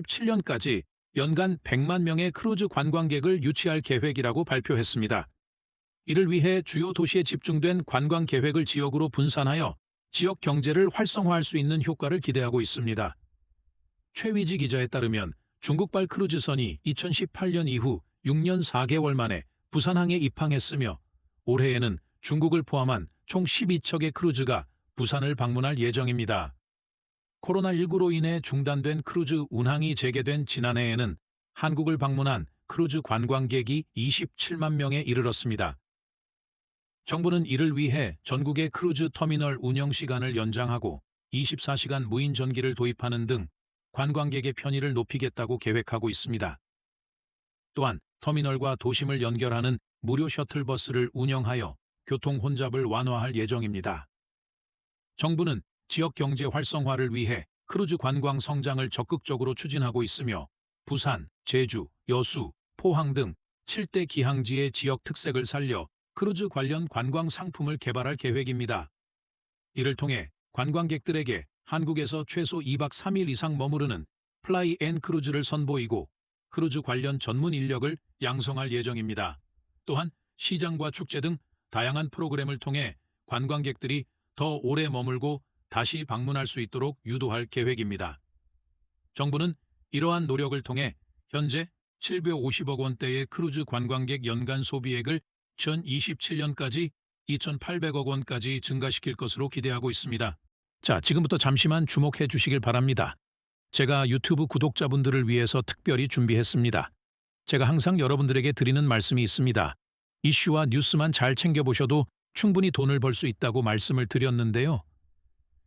2017년까지 연간 100만 명의 크루즈 관광객을 유치할 계획이라고 발표했습니다. 이를 위해 주요 도시에 집중된 관광 계획을 지역으로 분산하여 지역 경제를 활성화할 수 있는 효과를 기대하고 있습니다. 최위지 기자에 따르면 중국발 크루즈선이 2018년 이후 6년 4개월 만에 부산항에 입항했으며 올해에는 중국을 포함한 총 12척의 크루즈가 부산을 방문할 예정입니다. 코로나19로 인해 중단된 크루즈 운항이 재개된 지난해에는 한국을 방문한 크루즈 관광객이 27만 명에 이르렀습니다. 정부는 이를 위해 전국의 크루즈 터미널 운영 시간을 연장하고 24시간 무인 전기를 도입하는 등 관광객의 편의를 높이겠다고 계획하고 있습니다. 또한 터미널과 도심을 연결하는 무료 셔틀버스를 운영하여 교통 혼잡을 완화할 예정입니다. 정부는 지역 경제 활성화를 위해 크루즈 관광 성장을 적극적으로 추진하고 있으며 부산, 제주, 여수, 포항 등 7대 기항지의 지역 특색을 살려 크루즈 관련 관광 상품을 개발할 계획입니다. 이를 통해 관광객들에게 한국에서 최소 2박 3일 이상 머무르는 플라이 앤 크루즈를 선보이고 크루즈 관련 전문 인력을 양성할 예정입니다. 또한 시장과 축제 등 다양한 프로그램을 통해 관광객들이 더 오래 머물고 다시 방문할 수 있도록 유도할 계획입니다. 정부는 이러한 노력을 통해 현재 750억 원대의 크루즈 관광객 연간 소비액을 2027년까지 2,800억 원까지 증가시킬 것으로 기대하고 있습니다. 자, 지금부터 잠시만 주목해 주시길 바랍니다. 제가 유튜브 구독자분들을 위해서 특별히 준비했습니다. 제가 항상 여러분들에게 드리는 말씀이 있습니다. 이슈와 뉴스만 잘 챙겨보셔도 충분히 돈을 벌 수 있다고 말씀을 드렸는데요.